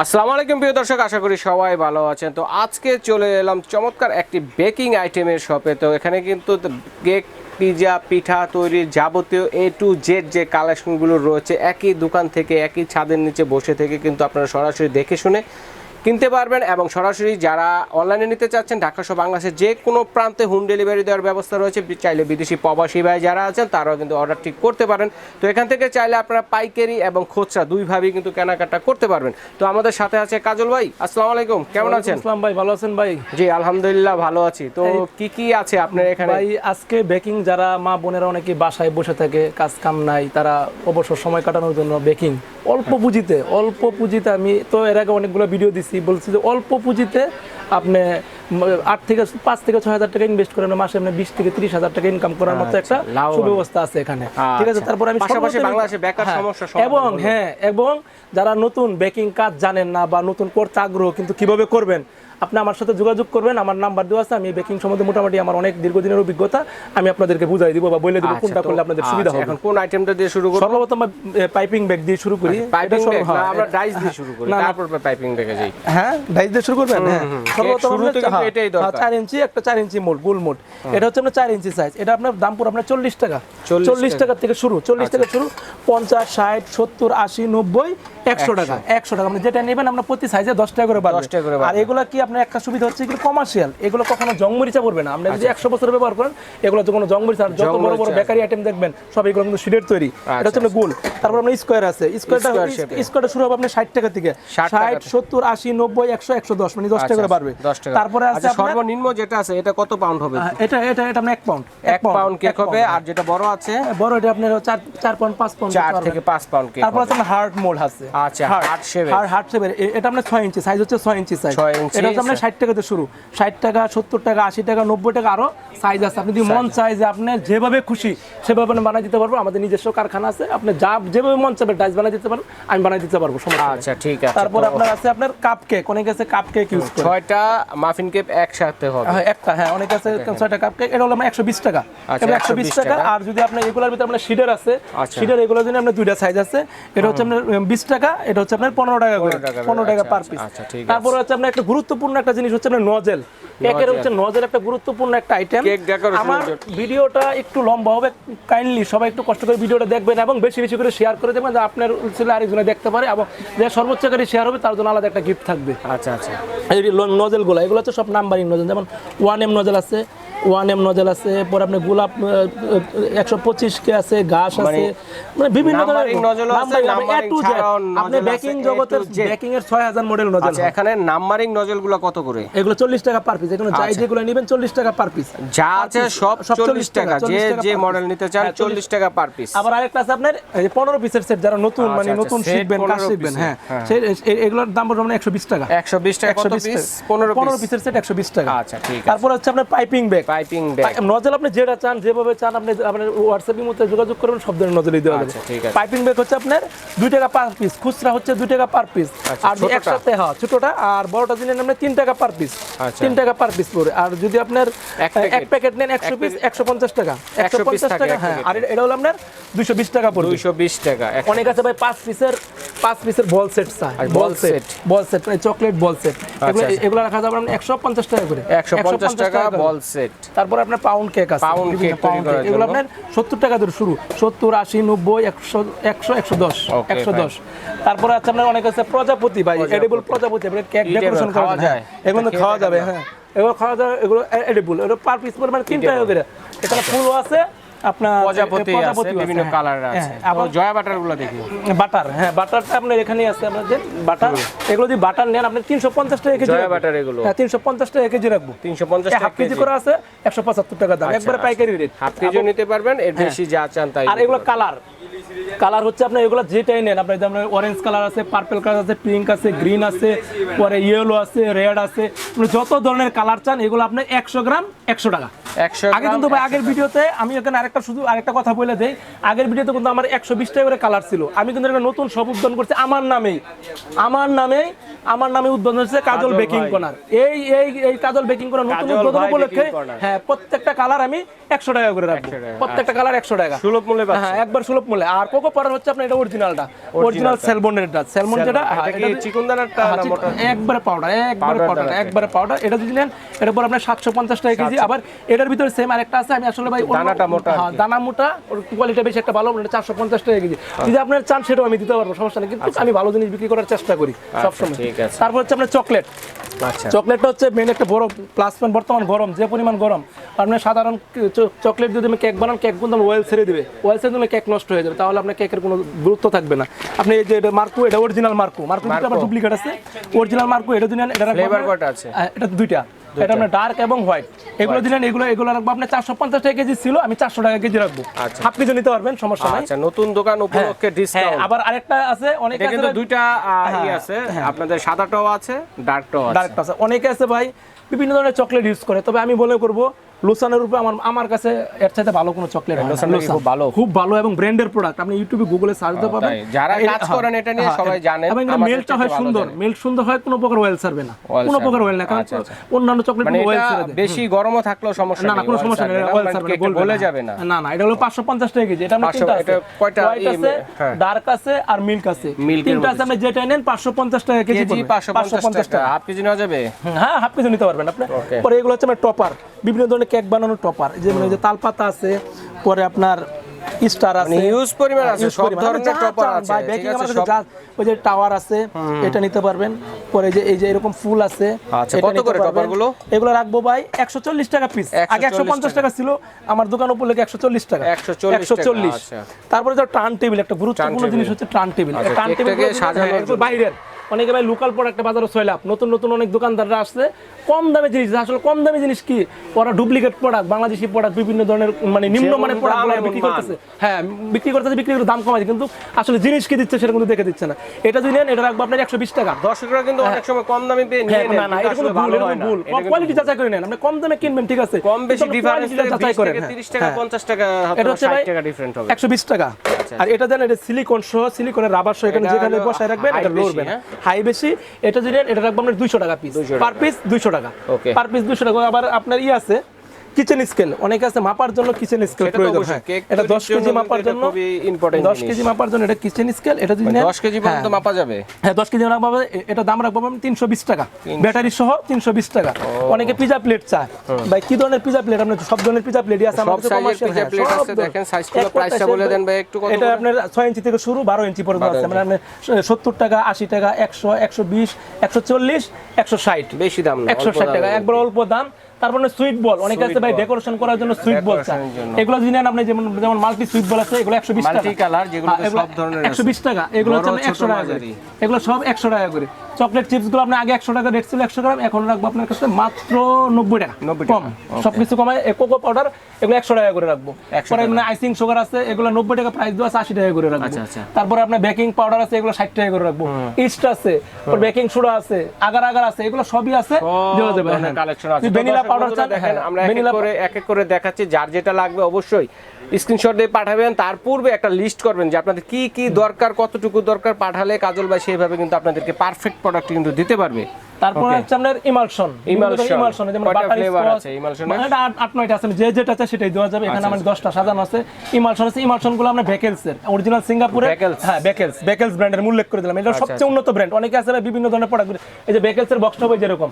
আসসালামু আলাইকুম প্রিয় দর্শক, আশা করি সবাই ভালো আছেন। তো আজকে চলে এলাম চমৎকার একটি বেকিং আইটেমের শপে তো এখানে কিন্তু কেক পিজা পিঠা তৈরির যাবতীয় এ টু জেড যে কালেকশনগুলো রয়েছে, একই দোকান থেকে, একই ছাদের নিচে বসে থেকে কিন্তু আপনারা সরাসরি দেখে শুনে কিনতে পারবেন এবং সরাসরি যারা অনলাইনে নিতে চাচ্ছেন ঢাকা সহ বাংলাদেশের যে কোনো প্রান্তে হোম ডেলিভারি দেওয়ার ব্যবস্থা রয়েছে। চাইলে বিদেশি প্রবাসী ভাই যারা আছেন তারাও কিন্তু অর্ডারটি করতে পারেন। তো এখান থেকে চাইলে আপনারা পাইকারি এবং খুচরা দুইভাবেই কিন্তু কেনাকাটা করতে পারবেন। তো আমাদের সাথে আছে কাজল ভাই আসসালামু আলাইকুম কেমন আছেন? ইসলাম ভাই ভালো আছেন ভাই? জি আলহামদুলিল্লাহ ভালো আছি। তো কি কি আছে আপনার এখানে? ভাই আজকে বেকিং যারা মা বোনেরা অনেকে বাসায় বসে থাকে কাজ কাম নাই তারা অবসর সময় কাটানোর জন্য বেকিং অল্প পুঁজিতে অল্প পুঁজিতে আমি তো এর আগে অনেকগুলো ভিডিও দিছি। বলছি যে অল্প পুঁজিতে আপনি আট থেকে পাঁচ থেকে ছয় হাজার টাকা ইনভেস্ট করেন মাসে আপনি বিশ থেকে ত্রিশ হাজার টাকা ইনকাম করার মতো একটা ব্যবস্থা সুব্যবস্থা আছে এখানে। ঠিক আছে আচ্ছা। তারপর আমি বাংলাদেশে বেকার হ্যাঁ, সমস্যা এবং হ্যাঁ এবং যারা নতুন বেকিং কাজ জানেন না বা নতুন করতে আগ্রহ কিন্তু কীভাবে করবেন আপনি আমার সাথে যোগাযোগ করবেন আমার নাম্বার দেওয়া আছে আমি বেকিং সম্বন্ধে মোটামুটি আমার অনেক দীর্ঘদিনের অভিজ্ঞতা আমি আপনাদেরকে বুঝাই দিব বা বলে দিব আচ্ছা, কোনটা করলে আপনাদের সুবিধা আচ্ছা, হবে। এখন কোন আইটেমটা দিয়ে শুরু করব? সর্বপ্রথম পাইপিং ব্যাগ দিয়ে শুরু করি। পাইপিং ব্যাগ হ্যাঁ, আমরা ডাইস দিয়ে শুরু করি না, না। তারপর পাইপিং ব্যাগে যাই। হ্যাঁ ডাইস দিয়ে শুরু করবেন? হ্যাঁ সর্বপ্রথম শুরুতে কিন্তু এটাই দরকার। হ্যাঁ, চার ইঞ্চি একটা চার ইঞ্চি মোট গোল মোট এটা হচ্ছে আপনার চার ইঞ্চি সাইজ এটা আপনার দাম পুরো আপনার চল্লিশ টাকা। 40 চল্লিশ টাকা। থেকে শুরু চল্লিশ টাকা শুরু। পঞ্চাশ ষাট সত্তর আশি নব্বই একশো টাকা একশো টাকা। আপনি যেটা নেবেন আমরা প্রতি সাইজে দশ টাকা করে 10 টাকা করে আর এগুলো কি আপনার একটা সুবিধা হচ্ছে এগুলো কমার্শিয়াল এগুলো কখনো জং মরিচা পড়বে না। আপনি যদি একশো বছর ব্যবহার করেন এগুলো তো কোনো জং মরিচা যত বড় বড় বেকারি আইটেম দেখবেন সব এগুলো কিন্তু শিটের তৈরি। এটা হচ্ছে গোল। তারপর আপনার স্কোয়ার আছে। স্কোয়ারটা। স্কোয়ারটা শুরু হবে আপনার ষাট টাকা থেকে। ষাট সত্তর আশি নব্বই একশো একশো দশ মানে দশ টাকা করে বাড়বে। দশ টাকা। তারপরে আছে আচ্ছা সর্বনিম্ন যেটা আছে এটা কত পাউন্ড হবে? এটা এটা এটা আপনার এক পাউন্ড এক পাউন্ড কেক হবে আর যেটা বড় আছে? বড় এটা আপনার চার চার পাউন্ড পাঁচ পাউন্ড চার থেকে পাঁচ পাউন্ড কেক তারপর আছে আপনার হার্ট মোল্ড আছে। আচ্ছা, heart shape এর। হার্ট হার্ট শেপের এটা আপনার ছয় ইঞ্চি সাইজ হচ্ছে ছয় ইঞ্চি সাইজ এটা হচ্ছে আপনার ষাট টাকাতে শুরু। ষাট টাকা সত্তর টাকা আশি টাকা নব্বই টাকা আরও সাইজ আছে। আপনি যদি মন চাই যে আপনার যেভাবে খুশি সেভাবে আপনি বানাই দিতে পারব। আমাদের নিজস্ব কারখানা আছে। আপনি যা যেভাবে মন চাবে ডাইস বানাই দিতে পারব আমি বানাই দিতে পারব সমস্যা আচ্ছা ঠিক আছে। তারপর আপনার আছে আপনার কাপ কেক অনেক আছে কাপ কেক ইউজ করে মাফিন কেক একসাথে হবে। হ্যাঁ, একটা হ্যাঁ অনেক আছে ছয়টা কাপ কেক এটা হলো আমরা একশো বিশ টাকা। আচ্ছা, এটা একশো বিশ 120 টাকা। আর যদি আপনার এগুলোর ভিতরে আপনার সিডার আছে আচ্ছা। সিডার এগুলোর জন্য আপনার দুইটা সাইজ আছে। এটা হচ্ছে আপনার বিশ টাকা এটা হচ্ছে আপনার পনেরো টাকা করে। 15 টাকা করে, পনেরো টাকা আচ্ছা, পার আচ্ছা, পিস আচ্ছা, আছে। তারপর হচ্ছে আপনার একটা গুরুত্বপূর্ণ একটা জিনিস হচ্ছে আপনার নজেল কেকের হচ্ছে নজেল একটা গুরুত্বপূর্ণ একটা আইটেম আমার ভিডিওটা একটু লম্বা হবে কাইন্ডলি সবাই একটু কষ্ট করে ভিডিওটা দেখবেন এবং বেশি বেশি করে শেয়ার করে দেবেন যে আপনার ছেলে আরেকজনে দেখতে পারে এবং যে সর্বোচ্চ করে শেয়ার হবে তার জন্য আলাদা একটা গিফট থাকবে। আচ্ছা আচ্ছা। এই নজেলগুলো এগুলো হচ্ছে সব নাম্বারিং নজেল যেমন ওয়ান এম নজেল আছে ওয়ান এম নজেল আছে পরে আপনার গোলাপ একশো পঁচিশ কে আছে ঘাস আছে মানে বিভিন্ন আপনি আপনি জগতের। এর ছয় হাজার মডেল নজেল আচ্ছা এখানে নাম্বারিং নজলগুলো কত করে? এগুলো চল্লিশ টাকা পার পিস এখানে যাই আচ্ছা। যেগুলো নেবেন চল্লিশ টাকা পার পিস যা আছে সব সব চল্লিশ টাকা যে যে মডেল নিতে চান হ্যাঁ, চল্লিশ টাকা পার পিস আবার আরেকটা আছে আপনার পনেরো পিসের সেট যারা নতুন মানে আচ্ছা, নতুন শিখবেন কাজ শিখবেন হ্যাঁ। হ্যাঁ। এগুলোর দাম আপনার একশো বিশ টাকা। একশো বিশ টাকা কত 120 পিস টাকা। পনেরো পনেরো পিসের সেট একশো বিশ টাকা। আচ্ছা ঠিক তারপর হচ্ছে আপনার piping bag piping bag nozzle আপনি যেটা চান যেভাবে চান আপনি আপনার হোয়াটসঅ্যাপের মধ্যে যোগাযোগ করবেন সব ধরনের নজলই দেওয়া যাবে। আচ্ছা, আছে। পাইপিং ব্যাগ হচ্ছে আপনার দুই টাকা পার পিস খুচরা হচ্ছে দুই টাকা পার পিস আচ্ছা, আর একসাথে হ্যাঁ ছোটটা। আর বড়টা যদি নেন আপনি তিন টাকা পার পিস আচ্ছা। তিন টাকা পার পিস পড়ে আর যদি আপনার এক প্যাকেট নেন একশো পিস একশো পঞ্চাশ টাকা। একশো 150 পঞ্চাশ টাকা হ্যাঁ। আর এটা হলো আপনার দুইশো বিশ টাকা পড়বে। দুইশো বিশ টাকা অনেক আছে ভাই পাঁচ পিসের পাঁচ পিসের বল সেট চাই। বল সেট বল সেট মানে চকলেট বল সেট। এগুলো আচ্ছা। রাখা যাবে আপনার একশো পঞ্চাশ টাকা করে। একশো পঞ্চাশ টাকা বল সেট। তারপর আপনার পাউন্ড কেক আছে। করার cake। এগুলো আপনার সত্তর টাকা ধরে শুরু। সত্তর আশি নব্বই একশো একশো একশো দশ। একশো দশ। তারপরে আছে আপনার অনেক আছে প্রজাপতি ভাই এডিবল প্রজাপতি আপনার কেক ডেকোরেশন খাওয়া করা যায়। এগুলো খাওয়া যাবে। হ্যাঁ। এগুলো খাওয়া যাবে এগুলো এডিবল এগুলো পার পিস পরিমাণ তিন টাকা করে এখানে ফুলও আছে আপনার প্রজাপতি আছে বিভিন্ন হ্যাঁ। আছে। হ্যাঁ, আবার জয়া বাটারগুলো দেখি। বাটার হ্যাঁ বাটারটা আপনার এখানেই আছে আপনাদের বাটার এগুলো যদি বাটার নেন আপনি তিনশো পঞ্চাশ টাকা কেজি জয়া বাটার এগুলো। হ্যাঁ তিনশো পঞ্চাশ টাকা কেজি রাখব। তিনশো পঞ্চাশ হাফ কেজি করে আছে একশো পঁচাত্তর টাকা দাম একবারে পাইকারি রেট হাফ কেজি নিতে পারবেন এর বেশি যা চান তাই আর এগুলো কালার কালার হচ্ছে আপনার এগুলো যেটাই নেন আপনার যেমন অরেঞ্জ কালার আছে পার্পল কালার আছে পিঙ্ক আছে গ্রিন আছে পরে ইয়েলো আছে রেড আছে মানে যত ধরনের কালার চান এগুলো আপনার একশো গ্রাম একশো টাকা। আগে কিন্তু ভাই আগের ভিডিওতে আমি এখানে আরেকটা শুধু আরেকটা কথা বলে দেই আগের ভিডিওতে কিন্তু আমার একশো বিশ টাকা করে কালার ছিল। আমি কিন্তু একটা নতুন সব উদ্বোধন করছি আমার নামেই। আমার নামেই আমার নামে উদ্বোধন হচ্ছে কাজল বেকিং। কর্নার এই এই এই কাজল বেকিং কর্নার নতুন উদ্বোধন উপলক্ষে হ্যাঁ প্রত্যেকটা কালার আমি একশো টাকা করে রাখব। প্রত্যেকটা কালার একশো টাকা। সুলভ মূল্যে হ্যাঁ একবার সুলভ মূল্যে। আর কোকো পাউডার হচ্ছে আপনার এটা অরিজিনালটা অরিজিনাল যেটা একবারে পাউডার একবারে পাউডার একবারে পাউডার এটা যদি নেন এটার পর আপনার সাতশো পঞ্চাশ টাকা কেজি। আবার এটার ভিতরে সেম আরেকটা আছে আমি আসলে ভাই দানাটা মোটা হ্যাঁ দানা মোটা ওর কোয়ালিটি বেশি একটা ভালো চারশো পঞ্চাশ টাকা কেজি। যদি আপনার চান সেটাও আমি দিতে পারব সমস্যা নেই। কিন্তু আমি ভালো জিনিস বিক্রি করার চেষ্টা করি সবসময়। তারপর হচ্ছে আপনার চকলেট আচ্ছা। চকলেটটা হচ্ছে মেন একটা বড় প্লাস পয়েন্ট বর্তমান গরম যে পরিমাণ গরম আপনার সাধারণ চকলেট যদি আমি কেক বানান কেক কিন্তু ওয়েল ছেড়ে দিবে। ওয়েল ছেড়ে দিলে কেক নষ্ট হয়ে যাবে তাহলে আপনার কেকের কোনো গুরুত্ব থাকবে না। আপনি এই যে এটা মার্কো এটা অরিজিনাল মার্কো। মার্কো দুটো আবার ডুপ্লিকেট আছে। অরিজিনাল মার্কো এটা দিলেন এটা ফ্লেভার কয়টা আছে? হ্যাঁ, এটা দুইটা। এটা আপনার ডার্ক এবং হোয়াইট এগুলো দিলেন এগুলো এগুলো রাখব। আপনার চারশো পঞ্চাশ টাকা কেজি ছিল আমি চারশো টাকা কেজি রাখব। আচ্ছা। হাফ কেজি নিতে পারবেন সমস্যা নাই। আচ্ছা নতুন দোকান উপলক্ষে হ্যাঁ ডিসকাউন্ট আবার আরেকটা আছে অনেকে আছে কিন্তু দুইটা আহ, আছে। আপনাদের সাদাটাও আছে ডার্কটাও আছে। ডাইরেক্ট আছে। অনেকে আছে ভাই বিভিন্ন ধরনের চকলেট ইউজ করে। তবে আমি বলে করব লোসানের উপরে আমার আমার কাছে এর চাইতে ভালো কোনো চকলেট হয়। খুব ভালো? খুব ভালো এবং ব্র্যান্ডের প্রোডাক্ট আপনি ইউটিউবে গুগলে সার্চ দিতে তাই। যারা কাজ হ্যাঁ, করেন এটা নিয়ে হ্যাঁ, সবাই জানেন, এবং আমাদের মেলটা হয় সুন্দর। মেল সুন্দর হয় কোনো প্রকার অয়েল ছাড়বে না। কোনো প্রকার অয়েল না কারণ আচ্ছা, আচ্ছা। অন্যান্য চকলেট মানে এটা ছেড়ে দেয় বেশি গরমও থাকলেও সমস্যা না না কোনো সমস্যা নেই। কেকটা গলবে গলে যাবে না। না না এটা হলো 550 টাকা কেজি। এটা আমরা 500 তিনটা আছে। কয়টা আছে হ্যাঁ। ডার্ক আছে আর মিল্ক আছে। তিনটা আছে আপনি যেটা নেন 550 টাকা কেজি কেজি পড়বে। 550 টাকা। হাফ কেজি নেওয়া যাবে? হ্যাঁ হাফ কেজি নিতে পারবেন আপনি। পরে এগুলো হচ্ছে আমার টপার বিভিন্ন ধরনের কেক বানানোর টপার যে তালপাতা আছে পরে আপনার স্টার আছে মানে হিউজ পরিমাণ আছে সব ধরনের টপার আছে ঠিক আছে সব ওই যে টাওয়ার আছে এটা নিতে পারবেন। পরে যে এই যে এরকম ফুল আছে আচ্ছা, কত করে পারবেন। টপারগুলো? এগুলো রাখব ভাই একশো চল্লিশ টাকা পিস আগে একশো পঞ্চাশ টাকা। ছিল আমার দোকান উপলক্ষে একশো চল্লিশ টাকা। 140 একশো চল্লিশ। আচ্ছা। তারপরে যে টার্ন টেবিল একটা গুরুত্বপূর্ণ জিনিস হচ্ছে টার্ন টেবিল টার্ন টেবিল বাইরের। অনেকে ভাই লোকাল প্রোডাক্ট বাজারে ছয় লাভ নতুন নতুন অনেক দোকানদাররা আসছে। কম দামে জিনিস আসলে কম দামে জিনিস কি? ওরা ডুপ্লিকেট প্রোডাক্ট বাংলাদেশি প্রোডাক্ট বিভিন্ন ধরনের মানে নিম্নমানের প্রোডাক্ট বিক্রি করতেছে। হ্যাঁ বিক্রি করতেছে বিক্রি করে দাম কমাচ্ছে কিন্তু আসলে জিনিস কি দিচ্ছে সেটা কিন্তু দেখে দিচ্ছে না। এটা যদি নেন এটা রাখব আপনার একশো বিশ টাকা। দর্শকরা কিন্তু অনেক সময় কম দামে পেয়ে নিয়ে হ্যাঁ, না না এটা কোনো ভুল হয় ভুল। কোয়ালিটি যাচাই করে নেন। আপনি কম দামে কিনবেন ঠিক আছে। কম বেশি ডিফারেন্স যাচাই করেন। 30 টাকা হ্যাঁ। 50 টাকা এটা হচ্ছে 60 ভাই টাকা ডিফারেন্ট হবে। একশো বিশ টাকা। আর এটা জানেন এটা সিলিকন সহ সিলিকনের রাবার সহ এখানে যেখানে বসায় রাখবেন এটা লড়বে না। হ্যাঁ? হাই বেশি এটা যদি নেন, এটা রাখব আপনার দুইশো টাকা পিস পার পিস দুইশো টাকা. পার পিস দুইশো টাকা। আবার আপনার ই আছে কিচেন স্কেল অনেকে আছে মাপার জন্য কিচেন স্কেল প্রয়োজন অবশ্যই। হ্যাঁ। এটা তৈরির দশ কেজি মাপার জন্য খুবই important দশ কেজি মাপার জন্য এটা কিচেন স্কেল এটা যদি নেন 10 কেজি পর্যন্ত হ্যাঁ। মাপা যাবে? হ্যাঁ দশ কেজি রাখব এ- এটা দাম রাখব তিনশো বিশ টাকা। ব্যাটারি সহ তিনশো বিশ টাকা। অনেকে পিজা প্লেট চায়। ভাই কি ধরনের পিজা প্লেট আপনার সব ধরনের পিজা প্লেটই আছে আমাদের হ্যাঁ, plate সব আছে, দেখেন size গুলো, এক কথা price টা বলে দেন ভাই একটু কত এটা আপনার ছয় ইঞ্চি থেকে শুরু বারো ইঞ্চি পর্যন্ত আছে। মানে আপনার সত্তর টাকা আশি টাকা একশো একশো বিশ একশো চল্লিশ একশো ষাট। বেশি দাম না একশো অল্প ষাট টাকা দামে। একবার অল্প দাম। তারপরে সুইট বল অনেকে আছে ভাই ডেকোরেশন করার জন্য সুইট বল। এগুলো যদি নেন আপনি যেমন যেমন মাল্টি সুইট বল আছে এগুলো একশো বিশ টাকা। মাল্টি কালার যেগুলো সব ধরনের একশো বিশ টাকা। এগুলো হচ্ছে বড়, আপনার একশো ছোট, টাকা করে। এগুলো সব একশো টাকা করে। চকলেট চিপসগুলো আপনি আগে একশো টাকা রেট ছিল একশো গ্রাম এখন রাখব আপনার কাছে মাত্র নব্বই টাকা 90 কম। টাকা, সবকিছু কমায় কোকো পাউডার এগুলো একশো টাকা করে রাখব। 100 পরে। এমনি আইসিং সুগার আছে এগুলো নব্বই টাকা প্রাইস দেওয়া আছে আশি টাকা করে রাখব। আচ্ছা, আচ্ছা। তারপরে আপনার বেকিং পাউডার আছে এগুলো ষাট টাকা করে রাখব। ইস্ট আছে বেকিং সোডা আছে আগার আগার আছে এগুলো সবই আছে দেওয়া যাবে। কালেকশন আছে। ভ্যানিলা পাউডার দেখেন আমরা এক এক করে দেখাচ্ছি যার যেটা লাগবে অবশ্যই স্ক্রিনশট দিয়ে পাঠাবেন, তার পূর্বে একটা লিস্ট করবেন যে আপনাদের কি কি দরকার, কতটুকু দরকার পাঠালে কাজল ভাই সেইভাবে কিন্তু আপনাদেরকে পারফেক্ট প্রোডাক্ট কিন্তু দিতে পারবে। তারপরে হচ্ছে আপনার ইমালশন। Emulsion। ইমালশন যেমন flavor আছে এর? এটা আট নয়টা আছে যে যেটা আছে সেটাই দেওয়া যাবে। এখানে আচ্ছা, আমাদের দশটা সাজানো আছে। ইমালশন আছে ইমালশনগুলো আমরা বেকেলস এর অরিজিনাল সিঙ্গাপুরে হ্যাঁ বেকেলস বেকেলস ব্র্যান্ডের উল্লেখ করে দিলাম। এটা আচ্ছা, সবচেয়ে উন্নত ব্র্যান্ড অনেকে আছে বিভিন্ন ধরনের প্রোডাক্ট এই যে বেকেলস এর বক্সটা বই যেরকম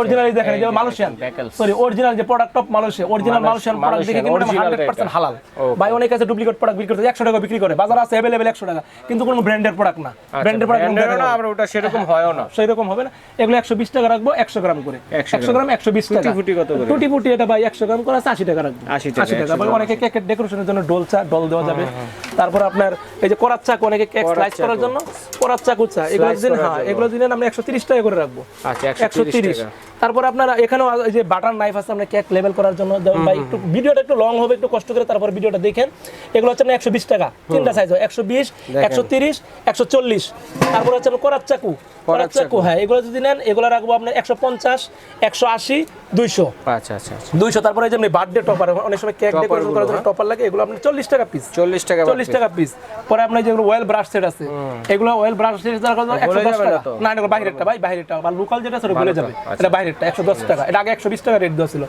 অরিজিনাল দেখেন যে মালয়েশিয়ান। সরি অরিজিনাল যে product of Malaysia original Malaysian product দেখে কিন্তু Malaysian, original হান্ড্রেড পার্সেন্ট এটা। হালাল ভাই অনেকে আছে ডুপ্লিকেট প্রোডাক্ট বিক্রি করতে একশো টাকা বিক্রি করে। বাজার আছে অ্যাভেলেবেল একশো টাকা। কিন্তু কোনো ব্র্যান্ডের প্রোডাক্ট না। ব্র্যান্ডের আচ্ছা, প্রোডাক্ট না আবার ওটা সেরকম হয়ও না। সেই রকম হবে না। এগুলো একশো বিশ টাকা রাখব একশো গ্রাম করে। 100 একশো গ্রাম। একশো বিশ টাকা। ফুটি কত করে? টুটি ফুটি এটা ভাই একশো গ্রাম করে আছে আশি টাকা রাখব। 80 টাকা, আশি টাকা। 100 ভাই গ্রাম। অনেকে কেকের ডেকোরেশনের জন্য ডোল চা ডল দেওয়া যাবে। তারপর আপনার এই যে করার চাক অনেকে কেক স্লাইস করার জন্য করার চাকু চা এগুলো দিন হ্যাঁ এগুলো দিলেন আমরা একশো তিরিশ টাকা করে রাখব। আচ্ছা একশো তিরিশ তারপর আপনার এখানেও যে বাটার নাইফ আছে আমরা কেক লেভেল করার জন্য ভাই একটু ভিডিওটা একটু লং হবে একটু কষ্ট করে তারপর ভিডিওটা দেখেন। এগুলো হচ্ছে একশো বিশ টাকা তিনটা সাইজ হয় একশো বিশ একশো তিরিশ একশো চল্লিশ। তারপর হচ্ছে করার চাকু করার চাকু হ্যাঁ এগুলো যদি নেন এগুলো এগুলো রাখব আপনার একশো পঞ্চাশ একশো আশি দুইশো। আচ্ছা আচ্ছা আচ্ছা। দুইশো তারপরে যে বার্থডে টপার অনেক সময় কেক ডেকোরেশন করার জন্য হ্যাঁ। টপার লাগে এগুলো আপনার চল্লিশ টাকা পিস চল্লিশ টাকা চল্লিশ টাকা পিস পরে আপনার যেগুলো ওয়েল ব্রাশ সেট আছে এগুলো ওয়েল ব্রাশ সেট একশো দশ টাকা? না এটা বাইরেরটা ভাই বাইরেরটা। বা লোকাল যেটা সেটা বলে যাবে। আচ্ছা। এটা বাইরেরটা একশো দশ টাকা। এটা আগে একশো বিশ টাকা রেট দেওয়া ছিল।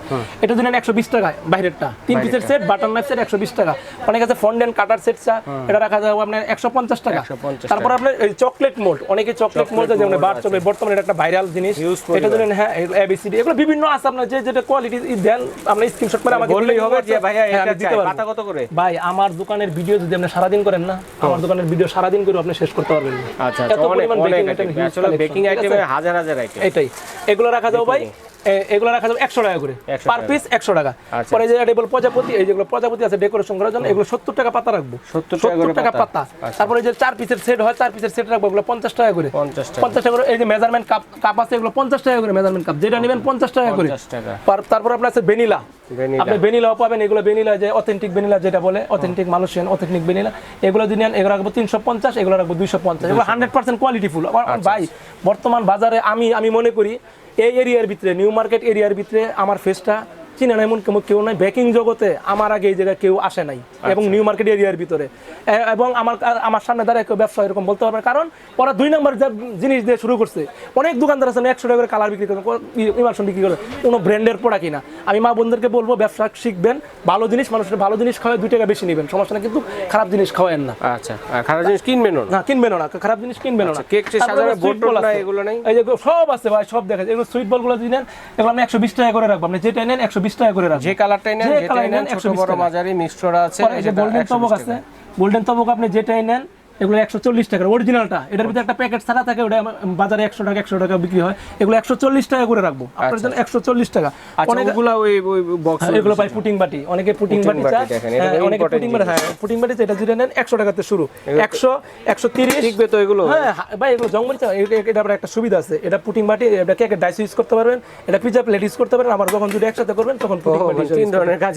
এটা দিলেন একশো বিশ টাকা বাইরেরটা। তিন পিসের সেট বাটন নাইফ সেট একশো বিশ টাকা। অনেক আছে ফন্ডেন্ট কাটার সেট চা এটা রাখা যাবে আপনার একশো পঞ্চাশ টাকা। 150 তারপর আপনার এই চকলেট মোল্ড অনেকে চকলেট মোল্ড যেমন বার বর্তমানে এটা একটা ভাইরাল জিনিস। Huge এটা দিলেন হ্যাঁ এবিসিডি এগুলো বিভিন্ন আছে আপনার যে যেটা কোয়ালিটি দেন আপনি স্ক্রিনশট করে আমাকে বললেই হবে যে ভাইয়া হ্যাঁ, এটা চাই। পাতা কত করে? ভাই আমার দোকানের ভিডিও যদি আপনি সারাদিন করেন না আমার দোকানের ভিডিও সারাদিন করে আপনি শেষ করতে পারবেন না। আচ্ছা এত আচ্ছা পরিমাণ baking আসলে বেকিং আইটেমে হাজার হাজার আইটেম এটাই। এগুলো রাখা যাও ভাই। এগুলো রাখা যাবে একশো টাকা করে। পার পিস একশো টাকা। আচ্ছা। পরে যে টেবল প্রজাপতি এই যেগুলো প্রজাপতি আছে ডেকোরেশন করার জন্য এগুলো সত্তর টাকা পাতা রাখব। 70 টাকা পাতা। পাতা। তারপরে যে চার পিসের সেট হয় চার পিসের সেট রাখব এগুলো পঞ্চাশ টাকা করে। পঞ্চাশ টাকা। করে এই যে মেজারমেন্ট কাপ কাপ আছে এগুলো পঞ্চাশ টাকা করে মেজারমেন্ট কাপ যেটা নেবেন পঞ্চাশ টাকা করে। 50 টাকা। পার- তারপর আপনার আছে আপনি পাবেন এগুলো ভ্যানিলা যে অথেন্টিক ভ্যানিলা যেটা বলে অথেন্টিক মালয়েশিয়ান অথেন্টিক ভ্যানিলা এগুলো যদি নেন এগুলো রাখব তিনশো পঞ্চাশ এগুলো রাখব দুইশো পঞ্চাশ। এগুলো হান্ড্রেড পার্সেন্ট কোয়ালিটি ফুল ভাই বর্তমান বাজারে আমি আমি মনে করি এই এরিয়ার ভিতরে নিউ মার্কেট এরিয়ার ভিতরে আমার ফেসটা চিনে না এমন কেউ নাই বেকিং জগতে আমার আগে এই জায়গায় কেউ আসে নাই এবং নিউ মার্কেট এরিয়ার ভিতরে। এবং আমার আমার সামনে দাঁড়ায় কেউ ব্যবসা এরকম বলতে পারবে কারণ ওরা দুই নম্বর যে জিনিস দিয়ে শুরু করছে অনেক দোকানদার আছে একশো টাকা করে কালার বিক্রি করে ইমার্শন বিক্রি করে কোনো ব্র্যান্ডের প্রোডাক্ট কিনা। আমি মা বোনদেরকে বলব ব্যবসা শিখবেন ভালো জিনিস মানুষের ভালো জিনিস খাওয়ায় দুই টাকা বেশি নেবেন সমস্যা না কিন্তু খারাপ জিনিস খাওয়ায়েন না। আচ্ছা খারাপ জিনিস কিনবেন না? কিনবেন না খারাপ জিনিস কিনবেন না। আচ্ছা, কেক? এই যে সব আছে ভাই সব দেখা যায়। এগুলো সুইট বলগুলো যদি নেন এগুলো আমি একশো বিশ টাকা করে রাখব আপনি যেটা নেন একশো বিশ টাকা করে রাখব। যে কালারটাই নেন যেটাই নেন ছোট বড় মাঝারি মিক্সচার আছে এই যে গোল্ডেন 120 তবক আছে গোল্ডেন তবক আপনি যেটাই নেন এগুলো একশো চল্লিশ টাকা অরিজিনালটা এটার ভিতরে একটা প্যাকেট ছাড়া থাকে ওটা বাজারে একশো টাকা একশো টাকা বিক্রি হয়। এগুলো একশো চল্লিশ টাকা করে রাখব। আপনার জন্য একশো চল্লিশ টাকা। আচ্ছা ওই ওই বক্স হ্যাঁ, এগুলো পাই পুটিং বাটি। অনেকে পুটিং বাটি চায়। এটা হ্যাঁ, অনেকে পুটিং বাটি হ্যাঁ পুটিং বাটি যেটা যেটা নেন একশো টাকাতে শুরু। একশো একশো তিরিশ। টিকবে তো এগুলো। হ্যাঁ হ্যাঁ, ভাই এগুলো জঙ্গল এটা এটা একটা সুবিধা আছে। এটা পুটিং বাটি এটা কেকের ডাইস ইউজ করতে পারবেন। এটা পিজা প্লেট ইউজ করতে পারবেন আবার যখন দুটো একসাথে করবেন তখন পুটিং বাটি তিন ধরনের কাজ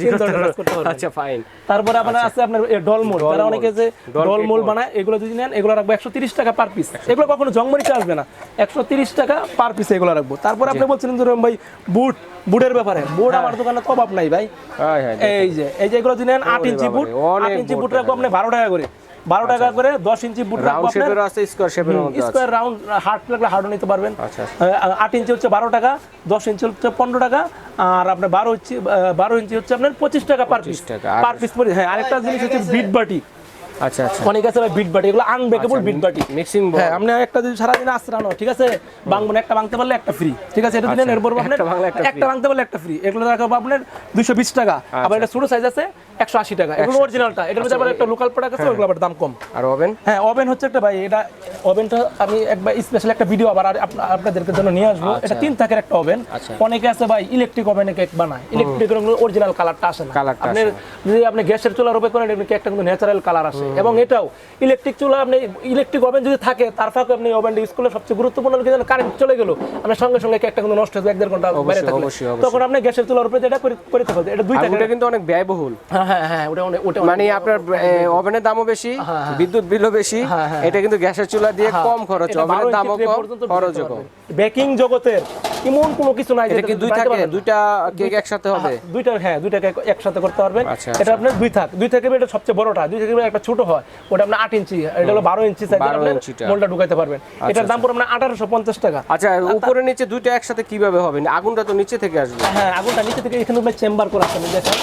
করতে পারবেন। আচ্ছা ফাইন তারপরে আপনার আছে আপনার ডলমোল। ডলমোল। অনেকে যে ডলমোল বানায় এগুলো যদি নেন এগুলো রাখব একশো তিরিশ টাকা পার পিস এগুলো কখনো জংমরিচে আসবে না। একশো তিরিশ টাকা পার পিস এগুলো রাখব। তারপর আপনি বলছিলেন ধরুন ভাই বুট বুটের ব্যাপারে। বুট হ্যাঁ। আমার দোকানে তো অভাব নাই ভাই। হ্যাঁ হ্যাঁ এই যে এই যে এগুলো যদি নেন আট ইঞ্চি বুট আট ইঞ্চি বুট রাখব আপনি বারো টাকা করে। বারো টাকা করে দশ ইঞ্চি বুট রাখব স্কোয়ার রাউন্ড হার্ড লাগলে হার্ডও নিতে পারবেন। আচ্ছা, আট ইঞ্চি হচ্ছে বারো টাকা দশ ইঞ্চি হচ্ছে পনেরো টাকা আর আপনার বারো ইঞ্চি বারো ইঞ্চি হচ্ছে আপনার পঁচিশ টাকা পার পিস টাকা। পার পিস হ্যাঁ আরেকটা জিনিস হচ্ছে বিট বাটি আচ্ছা আচ্ছা। অনেক আছে বিট বাটি এগুলো আনব্রেকেবল বিট বাটি মিক্সিং হ্যাঁ আপনি একটা যদি সারাদিন আশ্রানো ঠিক আছে? বাংবন একটা ভাঙতে পারলে একটা ফ্রি ঠিক আছে? এটা দিলেন এরপর আপনার একটা ভাঙতে পারলে একটা ফ্রি এগুলো রাখব আপনার দুশো বিশ টাকা। আবার এটা ছোটো সাইজ আছে একশো আশি টাকা এগুলো অরিজিনালটা এটার মধ্যে আবার একটা লোকাল প্রোডাক্ট আছে ওগুলো আবার দাম কম। আর ওভেন হ্যাঁ ওভেন হচ্ছে একটা ভাই এটা ওভেনটা আমি একবার স্পেশাল একটা ভিডিও আবার আপনাদেরকে জন্য নিয়ে আসব। এটা তিন থাকের একটা ওভেন আচ্ছা। অনেকে আছে ভাই ইলেকট্রিক ওভেনে কেক বানায়। ইলেকট্রিক অরিজিনাল কালারটা আসে না। আপনি যদি আপনি গ্যাসের চুলার উপরে করেন এমনি কেকটা কিন্তু ন্যাচারাল কালার আসে। এবং এটাও ইলেকট্রিক চুলা আপনি ইলেকট্রিক ওভেন যদি থাকে তার ফাঁকে আপনি ওভেনটা ইউজ করলে সবচেয়ে গুরুত্বপূর্ণ হলো কারেন্ট চলে গেল। আপনার সঙ্গে সঙ্গে কেকটা কিন্তু নষ্ট হয়ে এক দেড় ঘণ্টা বাইরে থাকলে। তখন আপনি গ্যাসের চুলার উপরে যেটা করে থাকবে এটা দুই থাকে ওটা কিন্তু অনেক ব্যয়বহুল। হ্যাঁ হ্যাঁ হ্যাঁ ওটা ওটা মানে আপনার ওভেনের দামও বেশি হ্যাঁ, হ্যাঁ। বিদ্যুৎ বিলও বেশি হ্যাঁ, হ্যাঁ। এটা কিন্তু গ্যাসের চুলা দিয়ে কম খরচ ওভেনের দামও কম খরচও কম বেকিং জগতের এমন কোনো কিছু নাই এটা কি দুই থাকে দুইটা কেক একসাথে হবে? হ্যাঁ, দুইটা হ্যাঁ দুইটা কেক একসাথে করতে পারবেন। আচ্ছা, আচ্ছা। এটা আপনার দুই থাক। দুই থাকে এটা সবচেয়ে বড়টা। দুই থাকে একটা ছোট হয়। ওটা আপনার 8 ইঞ্চি। এটা হলো 12 ইঞ্চি সাইজের আপনি মোল্ডটা ঢুকাইতে পারবেন। আচ্ছা, এটার দাম পড়বে আপনার 1850 টাকা। আচ্ছা উপরে নিচে দুইটা একসাথে কীভাবে হবে? আগুনটা তো নিচে থেকে আসবে। হ্যাঁ আগুনটা নিচে থেকে এখানে আপনার চেম্বার করা আছে। দেখেন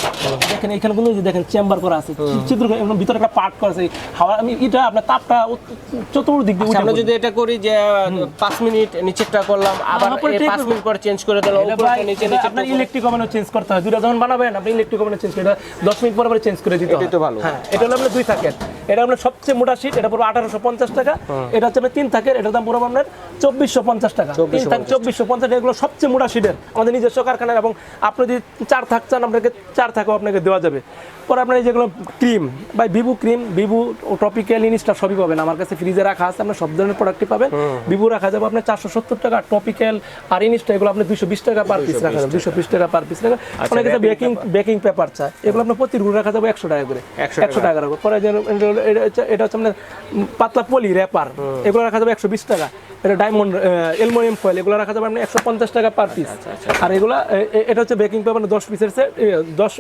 দেখেন এখানে বলুন যে দেখেন চেম্বার করা আছে। চিত্র এবং ভিতরে একটা পার্ট করা আছে। হাওয়া আমি এটা আপনার তাপটা চতুর্দিক দিয়ে আমরা যদি এটা করি যে 5 মিনিট নিচেরটা করলাম আবার 5 দুই পর চেঞ্জ করে আপনার ইলেকট্রিক চেঞ্জ করতে হয়। দুটো যখন বানাবেন আপনি ইলেকট্রিক চেঞ্জ করে 10 মিনিট পর চেঞ্জ করে দিতে ভালো। হ্যাঁ এটা হলো আপনার দুই থাকেন এটা সবচেয়ে মোটা এটা পুরো 1850 টাকা। এটা হচ্ছে তিন থাকের দাম পুরো আপনার 2450 টাকা। তিন থাক 2450 এগুলো সবচেয়ে মোটা আমাদের নিজস্ব এবং আপনি যদি চার থাক চান আপনাকে চার থাকও আপনাকে দেওয়া যাবে। পরে আপনার এই যেগুলো ক্রিম বা ক্রিম ভিভু টপিক্যাল জিনিসটা সবই পাবেন। আমার কাছে ফ্রিজে রাখা আছে আপনার সব ধরনের প্রোডাক্টই পাবেন। ভিভু রাখা যাবে আপনার চারশো সত্তর টাকা টপিক্যাল আর ইনিসটা এগুলো আপনি দুশো বিশ টাকা পার পিস রাখা যাবে দুশো বিশ টাকা পার পিস রাখা। অনেকে বেকিং বেকিং পেপার চায়। এগুলো আপনার প্রতি রুল রাখা যাবে একশো টাকা করে। 100 একশো টাকা রাখব পরে এটা হচ্ছে- আপনার পাতলা পলি র্যাপার এগুলো রাখা যাবে একশো বিশ টাকা। এটা ডায়মন্ড অ্যালুমিনিয়াম ফয়েল এগুলো রাখা যাবে আপনি একশো পঞ্চাশ টাকা পার পিস আর এগুলো এ- এ- এটা হচ্ছে বেকিং পেপার দশ পিসের সেট দশ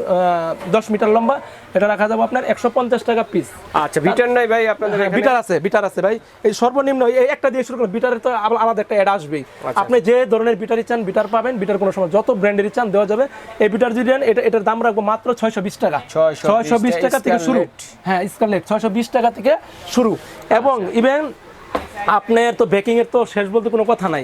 দশ মিটার লম্বা। এটা রাখা যাবে আপনার একশো পঞ্চাশ টাকা পিস আচ্ছা বিটার নাই ভাই আপনাদের বিটার আছে বিটার আছে ভাই। এই সর্বনিম্ন এই একটা দিয়ে শুরু করুন বিটারের তো আলাদা একটা অ্যাড আসবেই। আচ্ছা। আপনি যে ধরনের বিটারই চান বিটার পাবেন বিটার কোনো সময় যত ব্র্যান্ডেরই চান দেওয়া যাবে। এই বিটার যদি নেন এটা এটার দাম রাখব মাত্র ছয়শো বিশ টাকা। 620 ছয়শো বিশ টাকা থেকে শুরু। হ্যাঁ স্কারলেট ছয়শো বিশ টাকা থেকে শুরু। এবং ইভেন আপনার তো বেকিং এর তো শেষ বলতে কোনো কথা নাই।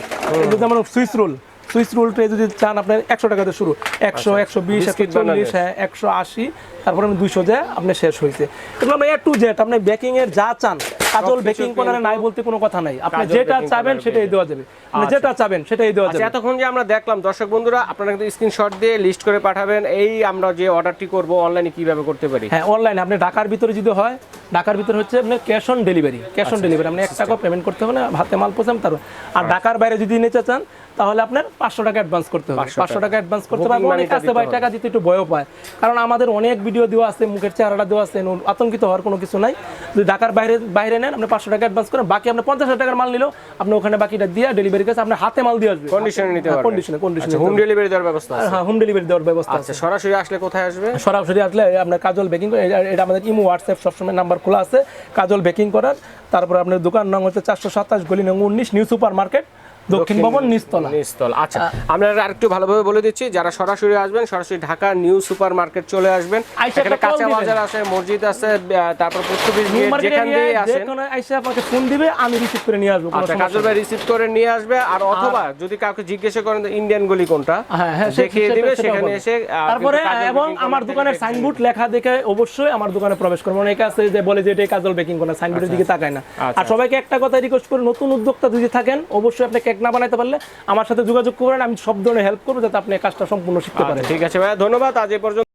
যেমন সুইস রোল সুইস রোলটা যদি চান আপনার একশো টাকাতে শুরু। একশো একশো বিশ একশো চল্লিশ হ্যাঁ একশো আশি তারপরে আমি দুইশো যে আপনার শেষ হয়েছে। এগুলো আমরা এ টু জেড আপনি বেকিং এর যা চান কাজল বেকিং পাউডারে নাই বলতে কোনো কথা নাই। আপনি যেটা baking চাবেন সেটাই দেওয়া যাবে। আপনি আচ্ছা। যেটা চাবেন সেটাই দেওয়া আচ্ছা যাবে। এতক্ষণ যে আমরা দেখলাম দর্শক বন্ধুরা আপনারা কিন্তু স্ক্রিনশট দিয়ে লিস্ট করে পাঠাবেন। এই আমরা যে অর্ডারটি করব অনলাইনে কীভাবে করতে পারি? হ্যাঁ অনলাইনে আপনি ঢাকার ভিতরে যদি হয় ঢাকার ভিতরে হচ্ছে আপনি ক্যাশ অন ডেলিভারি ক্যাশ আচ্ছা, অন ডেলিভারি আপনি এক টাকা পেমেন্ট করতে হবে না হাতে মাল পৌঁছাম তারপর আর ঢাকার বাইরে যদি নিতে চান তাহলে আপনার পাঁচশো টাকা অ্যাডভান্স করতে হবে। পাঁচশো টাকা। অ্যাডভান্স করতে পারব অনেক আছে ভাই টাকা দিতে একটু ভয়ও পায়। কারণ আমাদের অনেক ভিডিও দেওয়া আছে মুখের চেহারাটা দেওয়া আছে আতঙ্কিত হওয়ার কোনো কিছু নাই। যদি ঢাকার বাইরে বাইরে নেন আপনি পাঁচশো টাকা অ্যাডভান্স করেন। বাকি আপনি পঞ্চাশ হাজার টাকার মাল নিলেও আপনি ওখানে বাকিটা দিয়ে ডেলিভারি কাছে আপনার হাতে মাল দিয়ে আসবে। কন্ডিশনে নিতে পারবেন। কন্ডিশনে কন্ডিশনে হোম ডেলিভারি দেওয়ার ব্যবস্থা আছে। হ্যাঁ হোম ডেলিভারি দেওয়ার ব্যবস্থা আছে। আচ্ছা সরাসরি আসলে কোথায় আসবে? সরাসরি আসলে আপনার কাজল বেকিং এটা আমাদের ইমো হোয়াটসঅ্যাপ সবসময় নাম্বার খোলা আছে। কাজল বেকিং করার। তারপর আপনার দোকান নং হচ্ছে চারশো সাতাশ গলি নং উনিশ নিউ সুপার মার্কেট দক্ষিণ ভবন নিচতলা নিস্তল। আচ্ছা আমরা আরেকটু ভালোভাবে বলে দিচ্ছি যারা সরাসরি আসবেন সরাসরি ঢাকা নিউ সুপার মার্কেট চলে আসবেন। এখানে কাঁচা বাজার আছে মসজিদ আছে তারপর গেট যেখান দিয়ে আসেন। আইসা আপনাকে ফোন দিবে আমি রিসিভ করে নিয়ে আসব আচ্ছা কাজল ভাই রিসিভ করে নিয়ে আসবে আর অথবা যদি কাউকে জিজ্ঞাসা করেন ইন্ডিয়ান গলি কোনটা হ্যাঁ হ্যাঁ দেখিয়ে দিবে সেখানে এসে তারপরে এবং আমার দোকানের সাইনবোর্ড লেখা দেখে অবশ্যই আমার দোকানে প্রবেশ করব অনেকে আছে যে বলে যে এটাই কাজল বেকিং করা সাইনবোর্ডের দিকে তাকায় না। আচ্ছা, আর সবাইকে একটা কথা রিকোয়েস্ট করি নতুন উদ্যোক্তা যদি থাকেন অবশ্যই আপনি কেক না বানাইতে পারলে আমার সাথে যোগাযোগ করেন আমি সব ধরনের হেল্প করব যাতে আপনি কাজটা সম্পূর্ণ শিখতে পারেন। আচ্ছা, ঠিক আছে ভাইয়া ধন্যবাদ। আজ এ পর্যন্ত